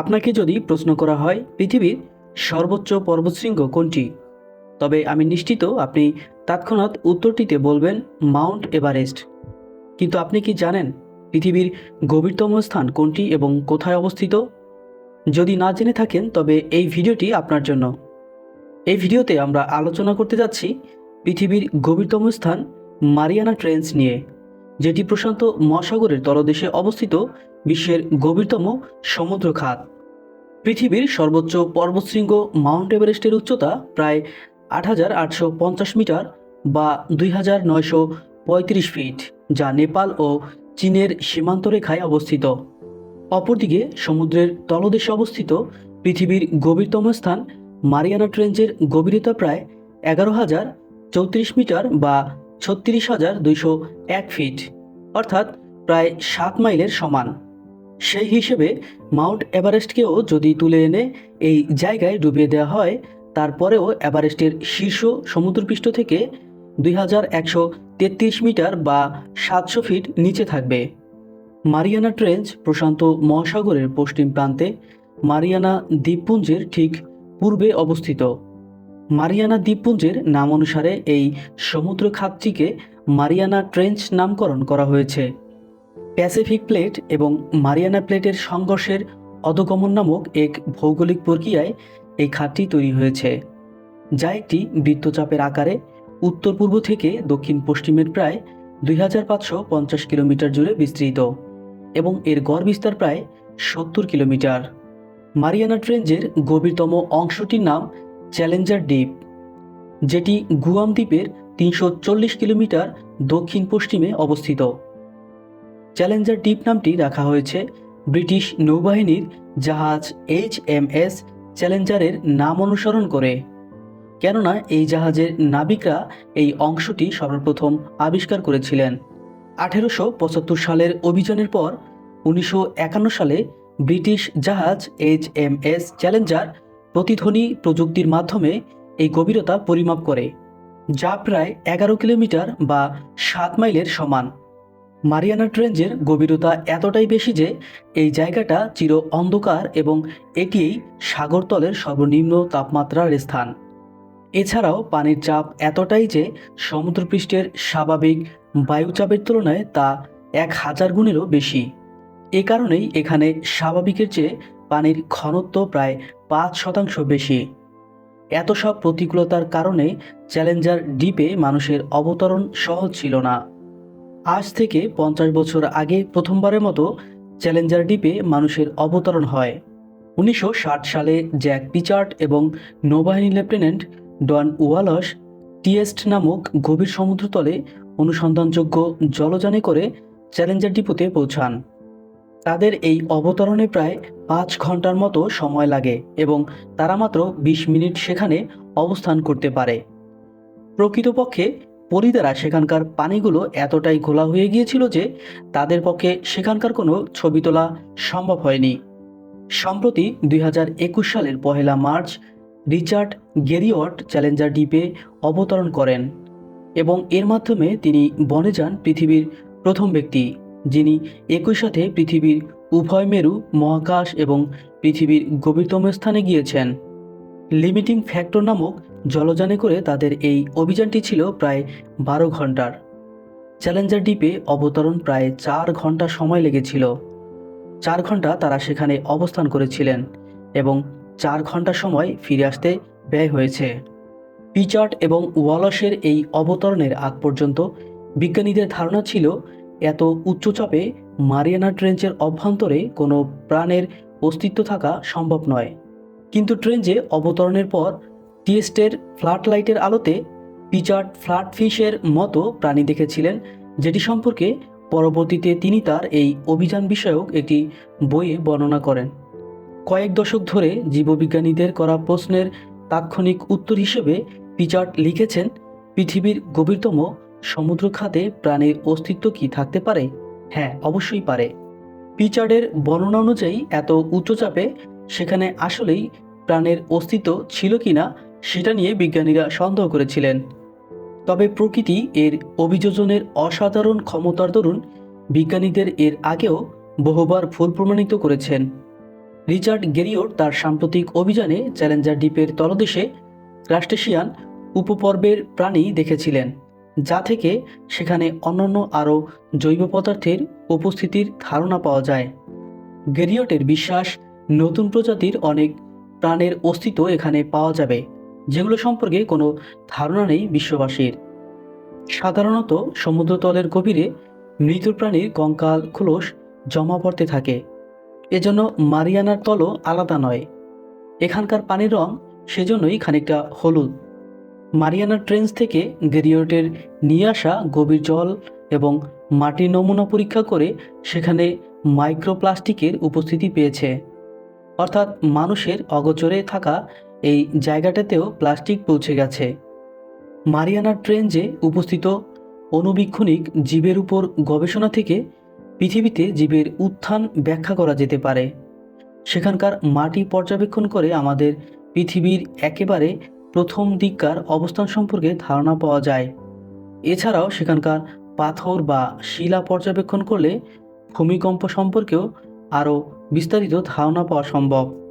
আপনাকে যদি প্রশ্ন করা হয়, পৃথিবীর সর্বোচ্চ পর্বতশৃঙ্গ কোনটি? তবে আমি নিশ্চিত আপনি তৎক্ষণাৎ উত্তরটিতে বলবেন মাউন্ট এভারেস্ট। কিন্তু আপনি কি জানেন পৃথিবীর গভীরতম স্থান কোনটি এবং কোথায় অবস্থিত? যদি না জেনে থাকেন, তবে এই ভিডিওটি আপনার জন্য। এই ভিডিওতে আমরা আলোচনা করতে যাচ্ছি পৃথিবীর গভীরতম স্থান মারিয়ানা ট্রেন্স নিয়ে, যেটি প্রশান্ত মহাসাগরের তলদেশে অবস্থিত বিশ্বের গভীরতম সমুদ্র খাত পৃথিবীর সর্বোচ্চ পর্বতশৃঙ্গ মাউন্ট এভারেস্টের উচ্চতা প্রায় আট হাজার আটশো পঞ্চাশ মিটার বা দুই হাজার নয়শো পঁয়ত্রিশ ফিট, যা নেপাল ও চীনের সীমান্ত রেখায় অবস্থিত। অপরদিকে সমুদ্রের তলদেশে অবস্থিত পৃথিবীর গভীরতম স্থান মারিয়ানা ট্রেঞ্চের গভীরতা প্রায় এগারো হাজার চৌত্রিশ মিটার বা ছত্রিশ হাজার দুইশো এক ফিট, অর্থাৎ প্রায় সাত মাইলের সমান। সেই হিসেবে মাউন্ট এভারেস্টকেও যদি তুলে এনে এই জায়গায় ডুবিয়ে দেওয়া হয়, তারপরেও এভারেস্টের শীর্ষ সমুদ্রপৃষ্ঠ থেকে দুই হাজার একশো তেত্রিশ মিটার বা সাতশো ফিট নিচে থাকবে। মারিয়ানা ট্রেঞ্চ প্রশান্ত মহাসাগরের পশ্চিম প্রান্তে মারিয়ানা দ্বীপপুঞ্জের ঠিক পূর্বে অবস্থিত। মারিয়ানা দ্বীপপুঞ্জের নাম অনুসারে এই সমুদ্র খাতটিকে মারিয়ানা ট্রেঞ্চ নামকরণ করা হয়েছে। প্যাসিফিক প্লেট এবং মারিয়ানা প্লেটের সংঘর্ষের অধগমন নামক এক ভৌগোলিক প্রক্রিয়ায় এই খাতটি তৈরি হয়েছে, যা একটি বৃত্তচাপের আকারে উত্তর পূর্ব থেকে দক্ষিণ পশ্চিমের প্রায় দুই হাজার পাঁচশো পঞ্চাশ কিলোমিটার জুড়ে বিস্তৃত এবং এর গড় বিস্তার প্রায় সত্তর কিলোমিটার। মারিয়ানা ট্রেঞ্জের গভীরতম অংশটির নাম চ্যালেঞ্জার দ্বীপ, যেটি গুয়াম দ্বীপের তিনশো চল্লিশ কিলোমিটার দক্ষিণ পশ্চিমে অবস্থিত। চ্যালেঞ্জার দ্বীপ নামটি রাখা হয়েছে। ব্রিটিশ নৌবাহিনীর জাহাজ এইচ এম এস চ্যালেঞ্জারের নাম অনুসরণ করে। কেননা এই জাহাজের নাবিকরা এই অংশটি সর্বপ্রথম আবিষ্কার করেছিলেন। আঠেরোশো পঁচাত্তর সালের অভিযানের পর উনিশশো একান্ন সালে ব্রিটিশ জাহাজ এইচ এম এস চ্যালেঞ্জার প্রতিধ্বনি প্রযুক্তির মাধ্যমে এই গভীরতা পরিমাপ করে, যা প্রায় এগারো কিলোমিটার বা সাত মাইলের সমান। মারিয়ানা ট্রেঞ্জের গভীরতা এতটাই বেশি যে এই জায়গাটা চির অন্ধকার এবং এটিই সাগরতলের সর্বনিম্ন তাপমাত্রার স্থান। এছাড়াও পানির চাপ এতটাই যে সমুদ্রপৃষ্ঠের স্বাভাবিক বায়ুচাপের তুলনায় তা এক হাজার গুণেরও বেশি। এ কারণেই এখানে স্বাভাবিকের চেয়ে পানির ঘনত্ব প্রায় পাঁচ শতাংশ বেশি। এত সব প্রতিকূলতার কারণে চ্যালেঞ্জার দ্বীপে মানুষের অবতরণ সহজ ছিল না। আজ থেকে পঞ্চাশ বছর আগে প্রথমবারের মতো চ্যালেঞ্জার দ্বীপে মানুষের অবতরণ হয়। উনিশশো ষাট সালে জ্যাক পিচার্ট এবং নৌবাহিনী লেফটেন্যান্ট ডন ওয়ালস টিএস্ট নামক গভীর সমুদ্রতলে অনুসন্ধানযোগ্য জলযানে করে চ্যালেঞ্জার ডিপোতে পৌঁছান। তাদের এই অবতরণে প্রায় পাঁচ ঘণ্টার মতো সময় লাগে এবং তারা মাত্র বিশ মিনিট সেখানে অবস্থান করতে পারে। প্রকৃতপক্ষে পরিদারা সেখানকার পানিগুলো এতটাই ঘোলা হয়ে গিয়েছিল যে তাদের পক্ষে সেখানকার কোনো ছবি তোলা সম্ভব হয়নি। সম্প্রতি দুই হাজার একুশ সালের পহেলা মার্চ, রিচার্ড গেরিওট চ্যালেঞ্জার দ্বীপে অবতরণ করেন এবং এর মাধ্যমে তিনি বনে যান পৃথিবীর প্রথম ব্যক্তি, যিনি একই সাথে পৃথিবীর উভয় মেরু, মহাকাশ এবং পৃথিবীর গভীরতম স্থানে গিয়েছেন। লিমিটিং ফ্যাক্টর নামক জলযানে করে তাদের এই অভিযানটি ছিল প্রায় বারো ঘণ্টার। চ্যালেঞ্জার দ্বীপে অবতরণ প্রায় চার ঘণ্টা সময় লেগেছিল। চার ঘণ্টা তারা সেখানে অবস্থান করেছিলেন এবং চার ঘণ্টা সময় ফিরে আসতে ব্যয় হয়েছে। পিচার্ট এবং ওয়ালসের এই অবতরণের আগ পর্যন্ত বিজ্ঞানীদের ধারণা ছিল, এত উচ্চচাপে মারিয়ানা ট্রেঞ্চের অভ্যন্তরে কোনো প্রাণের অস্তিত্ব থাকা সম্ভব নয়। কিন্তু ট্রেঞ্চে অবতরণের পর টিএস্টের ফ্ল্যাট লাইটের আলোতে পিচার্ট ফ্ল্যাট ফিশের মতো প্রাণী দেখেছিলেন, যেটি সম্পর্কে পরবর্তীতে তিনি তার এই অভিযান বিষয়ক একটি বইয়ে বর্ণনা করেন। কয়েক দশক ধরে জীববিজ্ঞানীদের করা প্রশ্নের তাৎক্ষণিক উত্তর হিসেবে পিচার্ট লিখেছেন, পৃথিবীর গভীরতম সমুদ্র খাতে প্রাণীর অস্তিত্ব কি থাকতে পারে? হ্যাঁ অবশ্যই পারে। পিচার্ডের বর্ণনা অনুযায়ী এত উচ্চচাপে সেখানে আসলেই প্রাণের অস্তিত্ব ছিল কিনা সেটা নিয়ে বিজ্ঞানীরা সন্দেহ করেছিলেন। তবে প্রকৃতি এর অভিযোজনের অসাধারণ ক্ষমতার দরুন বিজ্ঞানীদের এর আগেও বহুবার ভুল প্রমাণিত করেছেন। রিচার্ড গেরিওর তার সাম্প্রতিক অভিযানে চ্যালেঞ্জার দ্বীপের তলদেশে ক্রাস্টেশিয়ান উপপর্বের প্রাণী দেখেছিলেন, যা থেকে সেখানে অন্যান্য আরও জৈব পদার্থের উপস্থিতির ধারণা পাওয়া যায়। গেরিয়টের বিশ্বাস নতুন প্রজাতির অনেক প্রাণের অস্তিত্ব এখানে পাওয়া যাবে। যেগুলো সম্পর্কে কোনো ধারণা নেই বিশ্ববাসীর। সাধারণত সমুদ্রতলের গভীরে মৃত প্রাণীর কঙ্কাল, খোলস জমা পড়তে থাকে। এজন্য মারিয়ানার তলও আলাদা নয়। এখানকার পানির রং সেজন্যই খানিকটা হলুদ। মারিয়ানার ট্রেন্স থেকে গেরিয়টের নিয়ে আসা গভীর জল এবং মাটির নমুনা পরীক্ষা করে সেখানে মাইক্রোপ্লাস্টিকের উপস্থিতি পেয়েছে। অর্থাৎ মানুষের অগোচরে থাকা এই জায়গাটাতেও প্লাস্টিক পৌঁছে গেছে। মারিয়ানার ট্রেঞ্জে উপস্থিত, অণুবীক্ষণিক জীবের উপর গবেষণা থেকে পৃথিবীতে জীবের উত্থান ব্যাখ্যা করা যেতে পারে। সেখানকার মাটি পর্যবেক্ষণ করে আমাদের পৃথিবীর একেবারে প্রথম দিককার অবস্থান সম্পর্কে ধারণা পাওয়া যায়। এছাড়াও সেখানকার পাথর বা শিলা পর্যবেক্ষণ করলে ভূমিকম্প সম্পর্কেও আরও বিস্তারিত ধারণা পাওয়া সম্ভব।